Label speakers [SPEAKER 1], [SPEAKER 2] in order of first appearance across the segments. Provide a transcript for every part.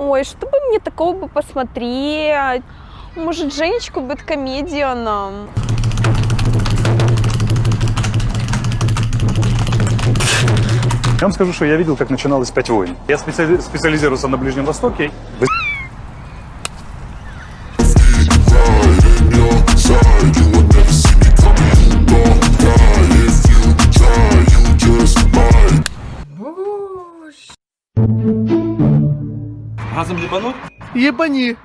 [SPEAKER 1] Ой, что бы мне такого бы посмотреть? Может, Женечку бэткомедианом?
[SPEAKER 2] Я вам скажу, что я видел, как начиналось «Пять войн». Я специали- специализировался на Ближнем Востоке. Вы
[SPEAKER 3] Ебани.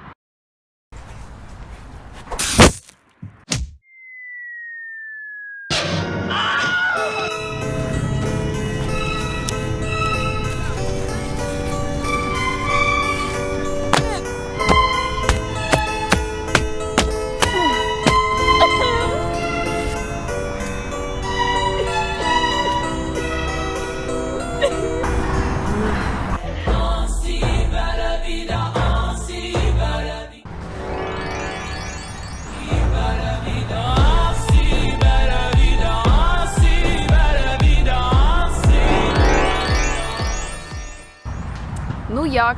[SPEAKER 1] Як?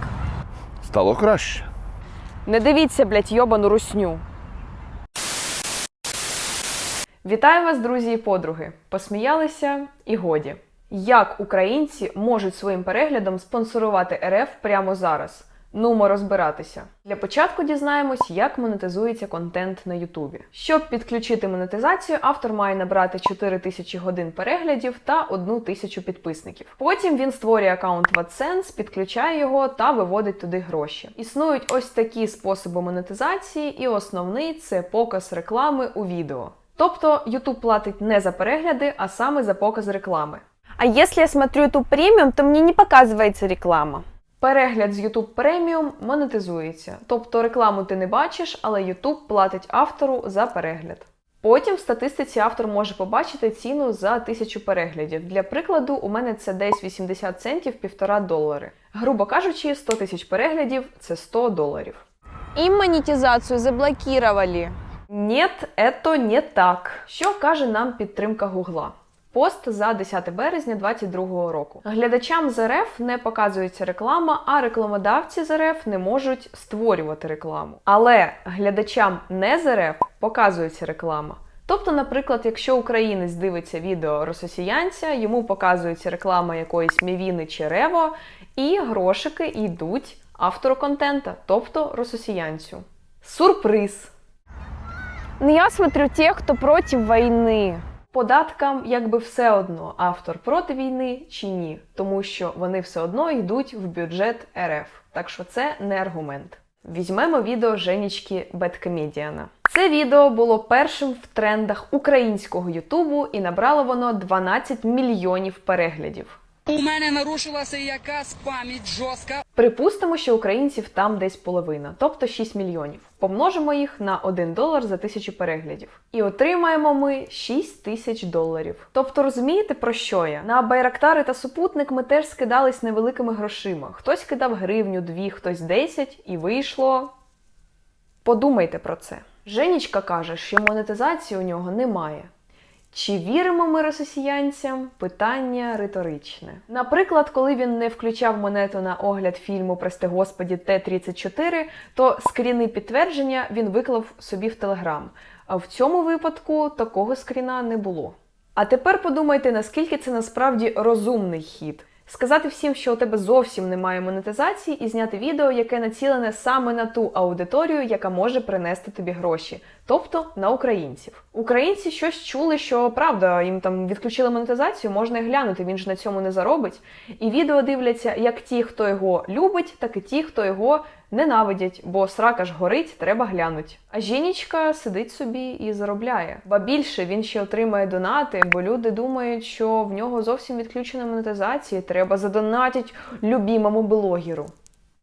[SPEAKER 3] Стало краще.
[SPEAKER 1] Не дивіться, блядь, йобану русню. Вітаю вас, друзі і подруги. Посміялися і годі. Як українці можуть своїм переглядом спонсорувати РФ прямо зараз? Нумо розбиратися. Для початку дізнаємось, як монетизується контент на Ютубі. Щоб підключити монетизацію, автор має набрати 4 тисячі годин переглядів та 1 тисячу підписників. Потім він створює аккаунт в AdSense, підключає його та виводить туди гроші. Існують ось такі способи монетизації, і основний це показ реклами у відео. Тобто YouTube платить не за перегляди, а саме за показ реклами.
[SPEAKER 4] А если я смотрю YouTube премиум, то мне не показывается реклама.
[SPEAKER 1] Перегляд з YouTube Premium монетизується, тобто рекламу ти не бачиш, але YouTube платить автору за перегляд. Потім в статистиці автор може побачити ціну за тисячу переглядів. Для прикладу, у мене це десь 80 центів півтора долари. Грубо кажучи, 100 тисяч переглядів це 100 доларів.
[SPEAKER 4] Им монетизацию заблокировали.
[SPEAKER 1] Нет, ето не так. Що каже нам підтримка Гугла? Пост за 10 березня 2022 року. Глядачам з РФ не показується реклама, а рекламодавці з РФ не можуть створювати рекламу. Але глядачам не з РФ показується реклама. Тобто, наприклад, якщо українець дивиться відео рососіянця, йому показується реклама якоїсь мівіни чи рево, і грошики йдуть автору контента, тобто рососіянцю. Сюрприз!
[SPEAKER 4] Но я смотрю тех, кто против войны.
[SPEAKER 1] Податкам якби все одно, автор проти війни чи ні, тому що вони все одно йдуть в бюджет РФ. Так що це не аргумент. Візьмемо відео Женічки Беткомедіана. Це відео було першим в трендах українського Ютубу і набрало воно 12 мільйонів переглядів.
[SPEAKER 5] У мене нарушилася якась пам'ять жорстка.
[SPEAKER 1] Припустимо, що українців там десь половина, тобто 6 мільйонів. Помножимо їх на 1 долар за тисячу переглядів. І отримаємо ми 6 тисяч доларів. Тобто розумієте про що я? На Байрактари та супутник ми теж скидались невеликими грошима. Хтось кидав гривню, дві, хтось 10, і вийшло. Подумайте про це. Женічка каже, що монетизації у нього немає. Чи віримо ми росіянцям? Питання риторичне. Наприклад, коли він не включав монету на огляд фільму Прости Господі Т-34, то скріни підтвердження він виклав собі в Телеграм. А в цьому випадку такого скріна не було. А тепер подумайте, наскільки це насправді розумний хід. Сказати всім, що у тебе зовсім немає монетизації, і зняти відео, яке націлене саме на ту аудиторію, яка може принести тобі гроші, тобто на українців. Українці щось чули, що правда, їм там відключили монетизацію, можна і глянути, він ж на цьому не заробить. І відео дивляться як ті, хто його любить, так і ті, хто його ненавидять, бо срака ж горить, треба глянуть. А жінічка сидить собі і заробляє. Ба більше він ще отримає донати, бо люди думають, що в нього зовсім відключена монетизація, треба задонатить любімому блогеру.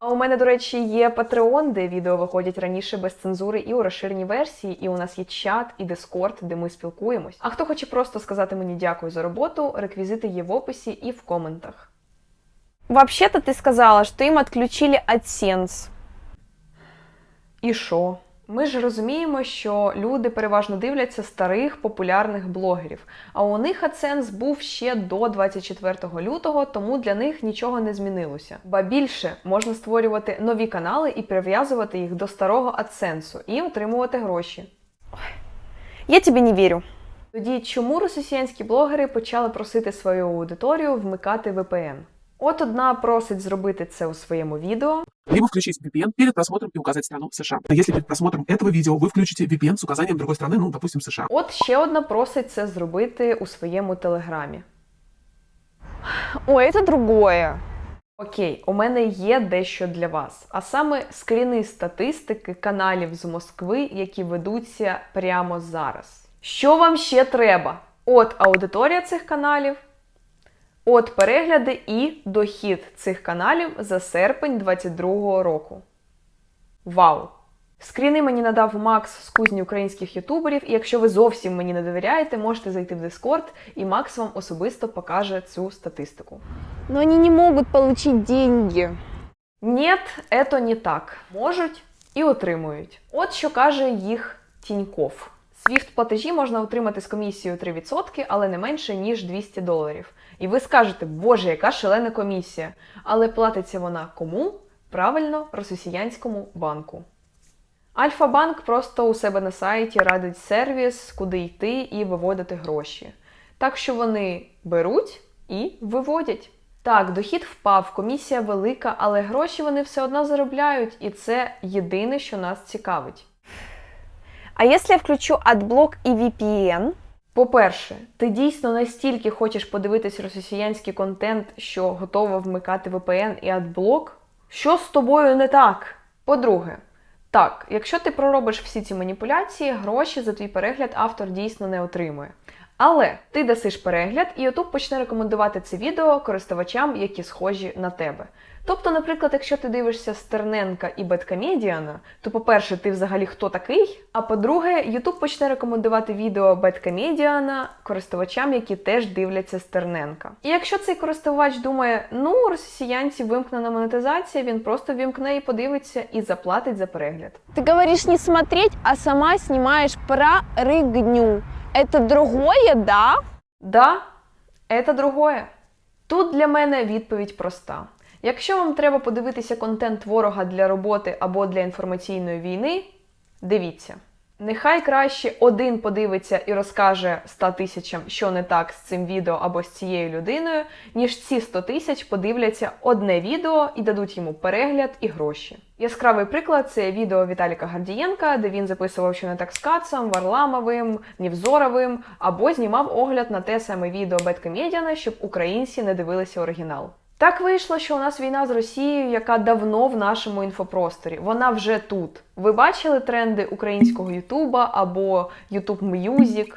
[SPEAKER 1] А у мене, до речі, є Patreon, де відео виходять раніше без цензури і у розширеній версії, і у нас є чат і дискорд, де ми спілкуємось. А хто хоче просто сказати мені дякую за роботу, реквізити є в описі і в коментах.
[SPEAKER 4] Вообще-то ты сказала, что им отключили AdSense.
[SPEAKER 1] І що? Ми ж розуміємо, що люди переважно дивляться старих популярних блогерів, а у них AdSense був ще до 24 лютого, тому для них нічого не змінилося. Ба більше можна створювати нові канали і прив'язувати їх до старого AdSense і отримувати гроші.
[SPEAKER 4] Я тебе не верю.
[SPEAKER 1] Тоді чому росіянські блогери почали просити свою аудиторію вмикати VPN? От одна просить зробити це у своєму відео,
[SPEAKER 6] либо включить VPN перед просмотром и указать страну США. А Если перед просмотром этого видео вы включите VPN с указанием другой страны, ну, допустим, США.
[SPEAKER 1] От ще одна просить це зробити у своєму телеграмі.
[SPEAKER 4] Ой, это другое.
[SPEAKER 1] Окей, у мене є дещо для вас, а саме скріни статистики каналів з Москви, які ведуться прямо зараз. Що вам ще треба? От аудиторія цих каналів, от перегляди і дохід цих каналів за серпень 2022 року. Вау! Скріни мені надав Макс з кузні українських ютуберів, і якщо ви зовсім мені не довіряєте, можете зайти в Discord, і Макс вам особисто покаже цю статистику.
[SPEAKER 4] Но они не могут получить деньги.
[SPEAKER 1] Нет, это не так. Можуть і отримують. От що каже їх Тіньков. Свіфт платежі можна отримати з комісією 3%, але не менше, ніж 200 доларів. І ви скажете, боже, яка шалена комісія. Але платиться вона кому? Правильно, росіянському банку. Альфа-банк просто у себе на сайті радить сервіс, куди йти і виводити гроші. Так що вони беруть і виводять. Так, дохід впав, комісія велика, але гроші вони все одно заробляють, і це єдине, що нас цікавить.
[SPEAKER 4] А якщо я включу AdBlock і VPN?
[SPEAKER 1] По-перше, ти дійсно настільки хочеш подивитись росіянський контент, що готова вмикати VPN і адблок? Що з тобою не так? По-друге, так, якщо ти проробиш всі ці маніпуляції, гроші за твій перегляд автор дійсно не отримує. Але ти дасиш перегляд, і YouTube почне рекомендувати це відео користувачам, які схожі на тебе. Тобто, наприклад, якщо ти дивишся Стерненка і Беткомедіана, то, по-перше, ти взагалі хто такий? А по-друге, YouTube почне рекомендувати відео Беткомедіана користувачам, які теж дивляться Стерненка. І якщо цей користувач думає, ну, росіянці вимкнена монетизація, він просто вімкне і подивиться і заплатить за перегляд.
[SPEAKER 4] Ты говоришь не смотреть, а сама снимаешь про рыгню. Это другое, да?
[SPEAKER 1] Да, це другое. Тут для мене відповідь проста. Якщо вам треба подивитися контент ворога для роботи або для інформаційної війни, дивіться. Нехай краще один подивиться і розкаже 100 тисячам, що не так з цим відео або з цією людиною, ніж ці 100 тисяч подивляться одне відео і дадуть йому перегляд і гроші. Яскравий приклад це відео Віталіка Гардієнка, де він записував, що не так з Кацом, Варламовим, Нівзоровим, або знімав огляд на те саме відео Беткомедіана, щоб українці не дивилися оригінал. Так вийшло, що у нас війна з Росією, яка давно в нашому інфопросторі. Вона вже тут. Ви бачили тренди українського Ютуба або Ютуб Music?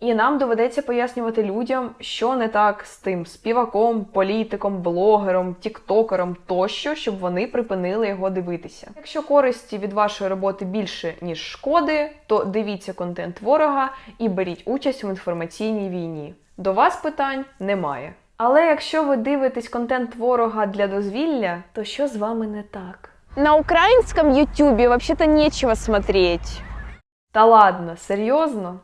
[SPEAKER 1] І нам доведеться пояснювати людям, що не так з тим співаком, політиком, блогером, тіктокером тощо, щоб вони припинили його дивитися. Якщо користі від вашої роботи більше ніж шкоди, то дивіться контент ворога і беріть участь у інформаційній війні. До вас питань немає. Але якщо ви дивитесь контент ворога для дозвілля, то що з вами не так?
[SPEAKER 4] На украинском ютубе вообще-то нечего смотреть.
[SPEAKER 1] Та ладно, серйозно?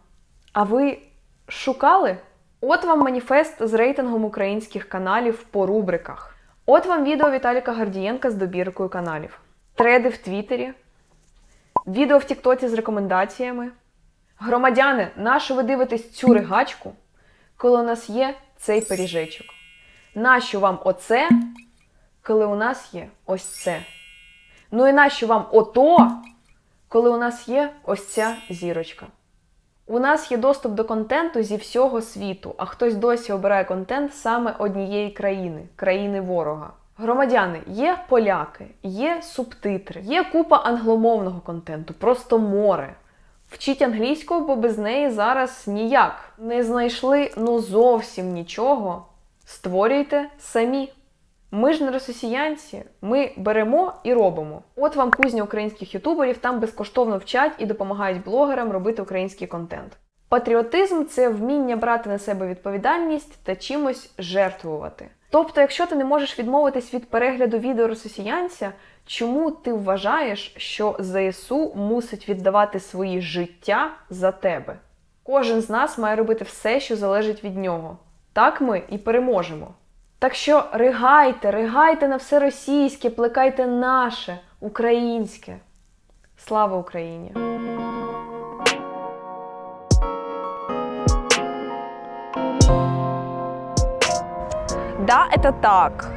[SPEAKER 1] А ви шукали? От вам маніфест з рейтингом українських каналів по рубриках. От вам відео Віталіка Гордієнка з добіркою каналів. Треди в Твіттері, відео в Тіктоці з рекомендаціями. Громадяни, нащо ви дивитесь цю ригачку, коли у нас є цей пиріжечок? Нащо вам оце, коли у нас є ось це? Ну і нащо вам ото, коли у нас є ось ця зірочка. У нас є доступ до контенту зі всього світу, а хтось досі обирає контент саме однієї країни країни ворога. Громадяни, є поляки, є субтитри, є купа англомовного контенту, просто море. Вчіть англійську, бо без неї зараз ніяк. Не знайшли ну зовсім нічого. Створюйте самі. Ми ж не росіянці, ми беремо і робимо. От вам кузня українських ютуберів, там безкоштовно вчать і допомагають блогерам робити український контент. Патріотизм це вміння брати на себе відповідальність та чимось жертвувати. Тобто, якщо ти не можеш відмовитись від перегляду відео росіянця, чому ти вважаєш, що ЗСУ мусить віддавати свої життя за тебе? Кожен з нас має робити все, що залежить від нього. Так ми і переможемо. Так що ригайте, ригайте на все російське, плекайте наше, українське. Слава Україні!
[SPEAKER 4] Да, это так.